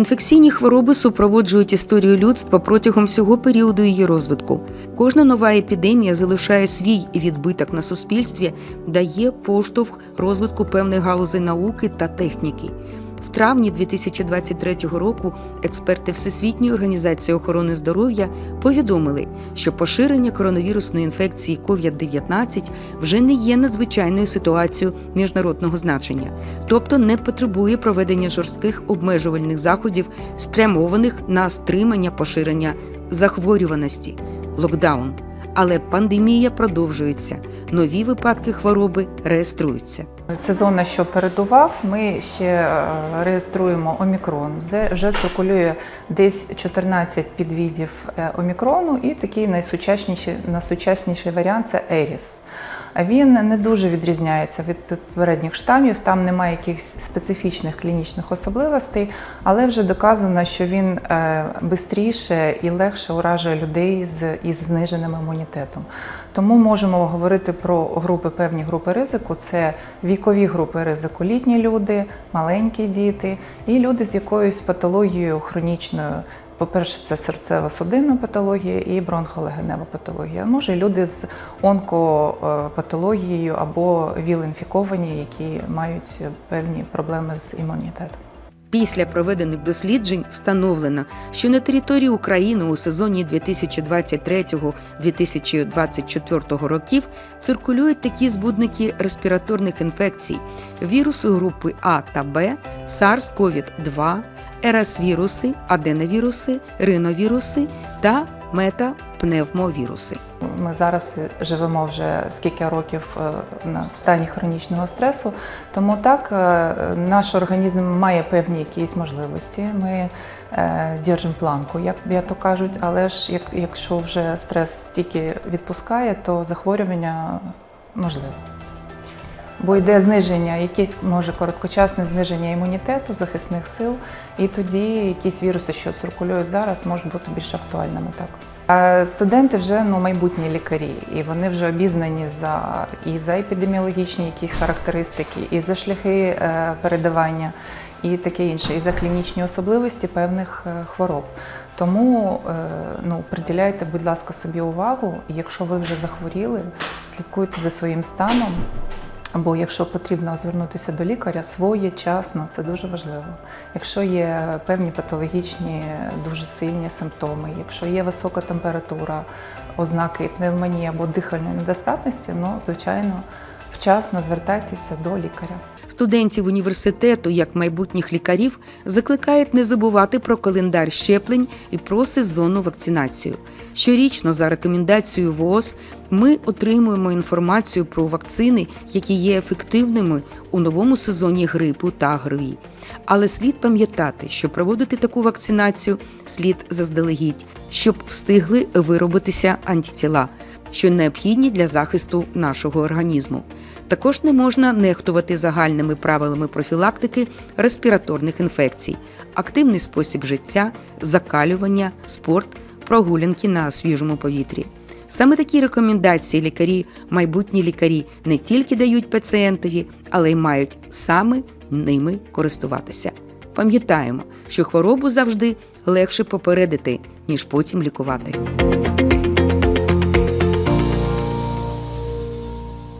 Інфекційні хвороби супроводжують історію людства протягом всього періоду її розвитку. Кожна нова епідемія залишає свій відбиток на суспільстві, дає поштовх розвитку певних галузей науки та техніки. Травні 2023 року експерти Всесвітньої організації охорони здоров'я повідомили, що поширення коронавірусної інфекції COVID-19 вже не є надзвичайною ситуацією міжнародного значення, тобто не потребує проведення жорстких обмежувальних заходів, спрямованих на стримання поширення захворюваності локдаун. Але пандемія продовжується. Нові випадки хвороби реєструються. Сезон, що передував, ми ще е, реєструємо омікрон. Вже- циркулює десь 14 підвідів е, омікрону, і такий найсучасніший, найсучасніший варіант це Еріс. Він не дуже відрізняється від попередніх штамів, там немає якихось специфічних клінічних особливостей, але вже доказано, що він швидше і легше уражує людей з із зниженим імунітетом. Тому можемо говорити про групи, певні групи ризику. Це вікові групи ризику, літні люди, маленькі діти і люди з якоюсь патологією хронічною. По-перше, це серцево-судинна патологія і бронхолегенева патологія. Може, і люди з онкопатологією або ВІЛ-інфіковані, які мають певні проблеми з імунітетом. Після проведених досліджень встановлено, що на території України у сезоні 2023-2024 років циркулюють такі збудники респіраторних інфекцій: віруси групи А та Б, SARS-CoV-2, РС-віруси, аденовіруси, риновіруси та метапневмовіруси. Ми зараз живемо вже скільки років е, на стані хронічного стресу, тому так е, наш організм має певні якісь можливості. Ми е, держимо планку, як, як то кажуть, але ж як, якщо вже стрес стільки відпускає, то захворювання можливе. Бо йде зниження, якесь може короткочасне зниження імунітету, захисних сил, і тоді якісь віруси, що циркулюють зараз, можуть бути більш актуальними. Так. Студенти вже ну, майбутні лікарі, і вони вже обізнані за і за епідеміологічні якісь характеристики, і за шляхи е, передавання, і таке інше, і за клінічні особливості певних е, хвороб. Тому е, ну, приділяйте, будь ласка, собі увагу, якщо ви вже захворіли, слідкуйте за своїм станом. Або якщо потрібно звернутися до лікаря своєчасно, це дуже важливо. Якщо є певні патологічні, дуже сильні симптоми, якщо є висока температура, ознаки пневмонії або дихальної недостатності, ну звичайно, вчасно звертайтеся до лікаря. Студентів університету, як майбутніх лікарів, закликають не забувати про календар щеплень і про сезонну вакцинацію. Щорічно, за рекомендацією ВООЗ, ми отримуємо інформацію про вакцини, які є ефективними у новому сезоні грипу та ГРВІ. Але слід пам'ятати, що проводити таку вакцинацію слід заздалегідь, щоб встигли виробитися антитіла, що необхідні для захисту нашого організму. Також не можна нехтувати загальними правилами профілактики респіраторних інфекцій, активний спосіб життя, закалювання, спорт, прогулянки на свіжому повітрі. Саме такі рекомендації лікарі, майбутні лікарі не тільки дають пацієнтові, але й мають саме ними користуватися. Пам'ятаємо, що хворобу завжди легше попередити, ніж потім лікувати.